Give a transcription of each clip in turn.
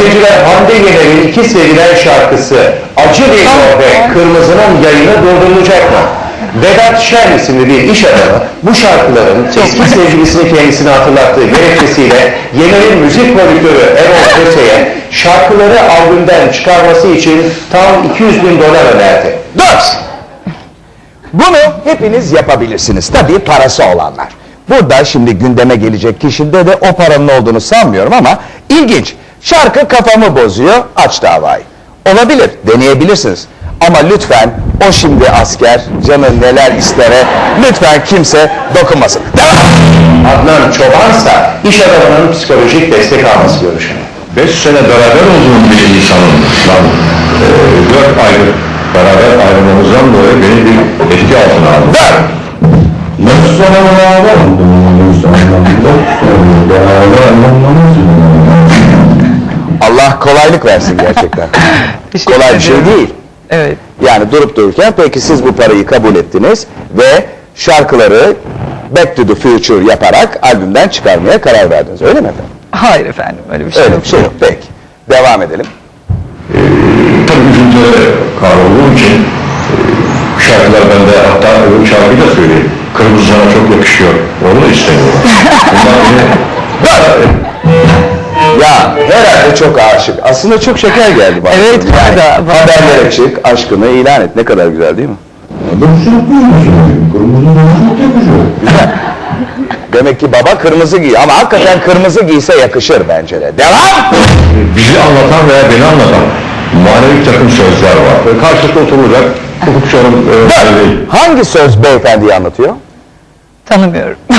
seyirciler Hande Yener'in iki sevilen şarkısı Acı Geliyor ve Kırmızı'nın yayını durdurulacak mı? Vedat Şen isimli bir iş adamı bu şarkıların eski sevgilisini kendisine hatırlattığı gerekçesiyle Yener'in müzik prodüktörü Erol Köse'ye şarkıları albümden çıkarması için tam 200 bin dolar önerdi. Dur! Bunu hepiniz yapabilirsiniz. Tabii parası olanlar. Burada şimdi gündeme gelecek kişide de o paranın olduğunu sanmıyorum ama ilginç. Şarkı kafamı bozuyor, aç davayı. Olabilir, deneyebilirsiniz. Ama lütfen o şimdi asker, canı neler istere, lütfen kimse dokunmasın. Devam! Adnan Çobansa iş adamının psikolojik destek alması görüşünde. Beş sene beraber olduğum bir insanın lan e, dört aylık beraber ayrılmamızdan dolayı beni bir etki altına aldı. Dur! Allah kolaylık versin gerçekten. Teşekkür Kolay bir şey değil. Evet. Yani durup dururken peki siz bu parayı kabul ettiniz ve şarkıları Back to the Future yaparak albümden çıkarmaya karar verdiniz. Öyle mi efendim? Hayır efendim öyle bir şey Öyle yok. bir şey yok. Peki. Devam edelim. Tabii üzüntülere kahrolduğum için e, şarkılar bende hatta öbür şarkıyı da söyleyeyim. Kırmızı sana çok yakışıyor. Onu da istemiyorum. Bunlar beni Ya herhalde çok aşık. Aslında çok şeker geldi bana. Evet, var da. Haberlere çık, aşkını ilan et. Ne kadar güzel değil mi? Güzel. Demek ki baba kırmızı giy ama hakikaten kırmızı giyse yakışır bence de. Devam! bizi anlatan veya beni anlatan manevi takım sözler var. Karşılıklı oturulacak hukukçu hanım e. Hangi söz beyefendiyi anlatıyor? Tanımıyorum.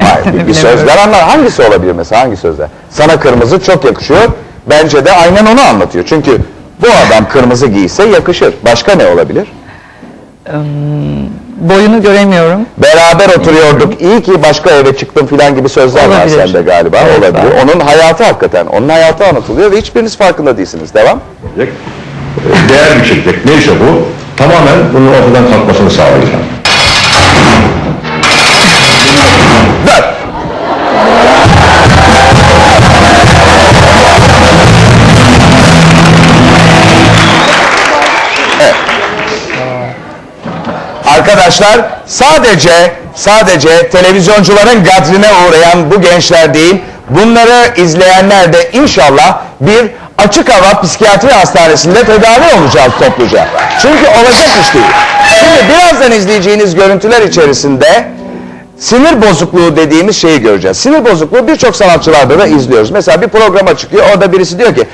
Hayır, bir, sözler anlar. Hangisi olabilir mesela? Hangi sözler? Sana kırmızı çok yakışıyor. Bence de aynen onu anlatıyor. Çünkü bu adam kırmızı giyse yakışır. Başka ne olabilir? Boyunu göremiyorum. Beraber oturuyorduk. İyi ki başka eve çıktım filan gibi sözler var Olabilir. sende galiba. Evet, olabilir. Onun hayatı hakikaten. Onun hayatı anlatılıyor ve hiçbiriniz farkında değilsiniz. Devam. Değer biçecek. Neyse bu. Tamamen bunun ortadan kalkmasını sağlayacağım. Arkadaşlar sadece sadece televizyoncuların gadrine uğrayan bu gençler değil, bunları izleyenler de inşallah bir açık hava psikiyatri hastanesinde tedavi olacağız topluca. Çünkü olacak iş değil. Şimdi birazdan izleyeceğiniz görüntüler içerisinde sinir bozukluğu dediğimiz şeyi göreceğiz. Sinir bozukluğu birçok sanatçılarda da izliyoruz. Mesela bir programa çıkıyor orada birisi diyor ki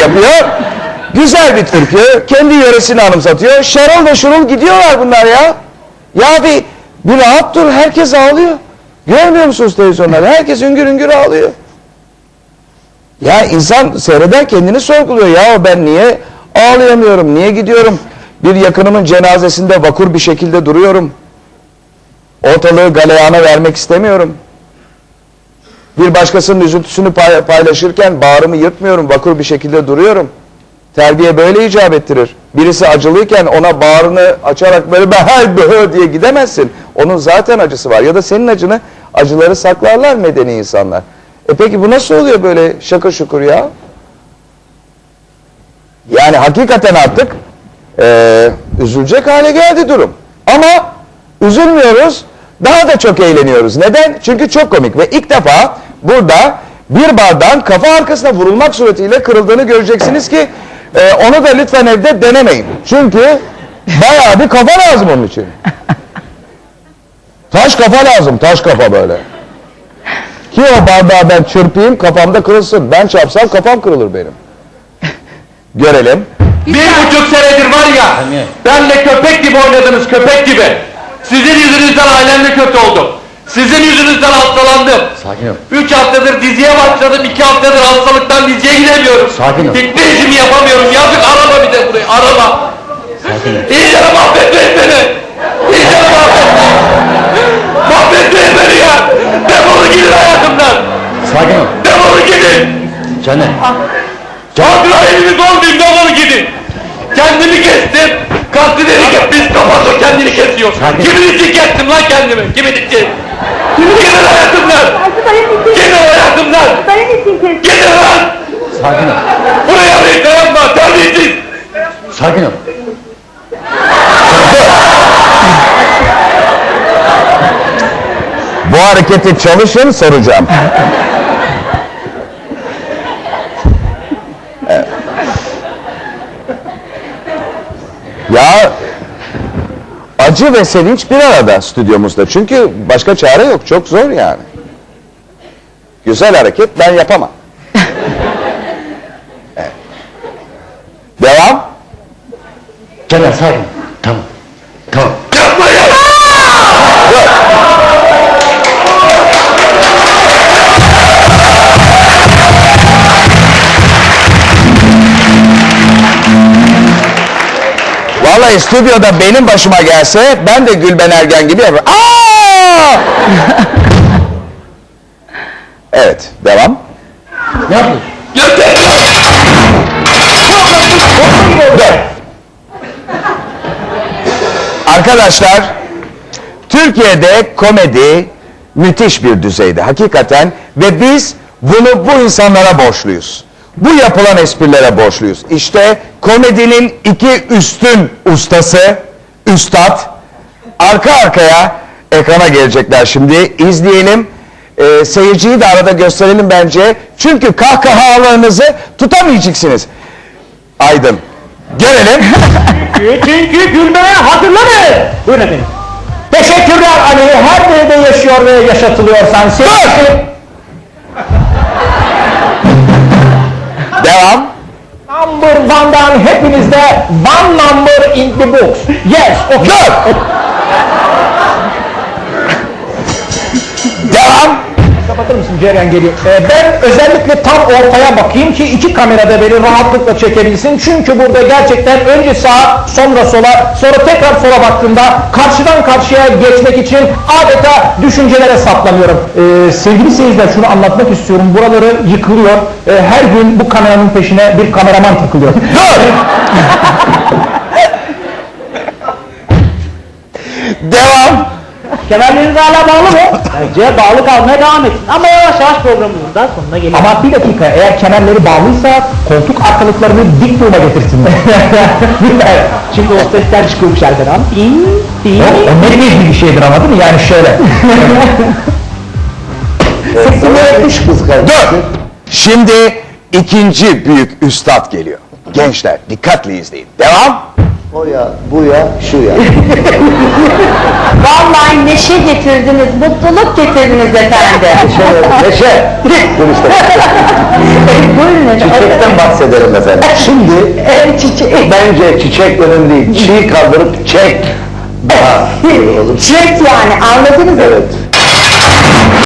yapıyor. Güzel bir türkü. Kendi yöresini anımsatıyor. Şerol ve Şurul gidiyorlar bunlar ya. Ya bir, bir rahat dur. Herkes ağlıyor. Görmüyor musunuz televizyonlarda? Herkes üngür üngür ağlıyor. Ya insan seyreder kendini sorguluyor. Ya ben niye ağlayamıyorum? Niye gidiyorum? Bir yakınımın cenazesinde vakur bir şekilde duruyorum. Ortalığı galeyana vermek istemiyorum. Bir başkasının üzüntüsünü pay- paylaşırken bağrımı yırtmıyorum. Vakur bir şekilde duruyorum. Terbiye böyle icap ettirir. Birisi acılıyken ona bağrını açarak böyle behel behel diye gidemezsin. Onun zaten acısı var. Ya da senin acını acıları saklarlar medeni insanlar. E peki bu nasıl oluyor böyle şakır şukur ya? Yani hakikaten artık eee, üzülecek hale geldi durum. Ama üzülmüyoruz, daha da çok eğleniyoruz. Neden? Çünkü çok komik ve ilk defa burada bir bardağın kafa arkasına vurulmak suretiyle kırıldığını göreceksiniz ki eee, onu da lütfen evde denemeyin. Çünkü bayağı bir kafa lazım onun için. Taş kafa lazım, taş kafa böyle. Ki o bardağı ben çırpayım kafamda kırılsın. Ben çarpsam kafam kırılır benim. Görelim. Bir buçuk senedir var ya, benle köpek gibi oynadınız, köpek gibi. Sizin yüzünüzden ailemle kötü oldum. Sizin yüzünüzden hastalandım. Sakin ol. Üç haftadır diziye başladım, iki haftadır hastalıktan diziye gidemiyorum. Sakin ol. Hiçbir işimi yapamıyorum, yazık arama bir de burayı, arama. Sakin ol. İyice mahvetmeyin beni. İyice mahvetmeyin. mahvetmeyin beni ya. Defolun gidin hayatımdan. Sakin ol. Defolun gidin. Caner. Hatıra eliniz olmayayım defolun gidin. Kendimi kestim. Kalktı dedi ki biz kapatır kendini kesiyor. Sakin. Kimin için kestim lan kendimi? Kimin için? Gidin hayatımdan! Gidin hayatımdan! Benim için kesin. Gidin lan! Sakin ol. Buraya renkli yapma, terbiyesiz! Sakin ol. Bu hareketi çalışın soracağım. ya acı ve sevinç bir arada stüdyomuzda. Çünkü başka çare yok. Çok zor yani. Güzel hareket ben yapamam. Evet. Devam. Caner sakin. Vallahi stüdyoda benim başıma gelse ben de Gülben Ergen gibi yaparım. Aa! evet, devam. Ne yapıyorsun? Arkadaşlar, Türkiye'de komedi müthiş bir düzeyde hakikaten ve biz bunu bu insanlara borçluyuz. Bu yapılan esprilere borçluyuz. İşte komedinin iki üstün ustası, üstad, arka arkaya ekrana gelecekler şimdi. İzleyelim. Ee, seyirciyi de arada gösterelim bence. Çünkü kahkahalarınızı tutamayacaksınız. Aydın. Görelim. Çünkü gülmeye hazırlanın. Buyurun efendim. Teşekkürler Ali. Her nerede yaşıyor ve yaşatılıyorsan. Sevgili Devam. number one'dan hepinizde one number in the books. Yes, okay. Devam. Ceren geliyor. Ee, ben özellikle tam ortaya bakayım ki iki kamerada beni rahatlıkla çekebilsin. Çünkü burada gerçekten önce sağa sonra sola sonra tekrar sola baktığımda karşıdan karşıya geçmek için adeta düşüncelere saplanıyorum. Ee, sevgili seyirciler şunu anlatmak istiyorum. Buraları yıkılıyor. Ee, her gün bu kameranın peşine bir kameraman takılıyor. Devam. Kemerleriniz hala bağlı mı? Bence bağlı kalmaya devam etsin. Ama yavaş yavaş programımızın da sonuna geliyoruz. Ama bir dakika eğer kemerleri bağlıysa koltuk arkalıklarını dik duruma getirsinler. Lütfen. Şimdi o sesler çıkıyormuş arkadan. Din, din. O, o ne bir şeydir anladın mı? Yani şöyle. Sesini dış kız kardeşim. Dur. Şimdi ikinci büyük üstad geliyor. Gençler dikkatli izleyin. Devam. O ya, bu ya, şu ya. Vallahi neşe getirdiniz, mutluluk getirdiniz efendim. Neşe. Dur işte. Buyurun efendim. Çiçekten bahsedelim efendim. Şimdi Evet, çiçek. bence çiçek önemli değil. Çiğ kaldırıp çek. Daha iyi olur. Çiçek yani anladınız mı? Evet.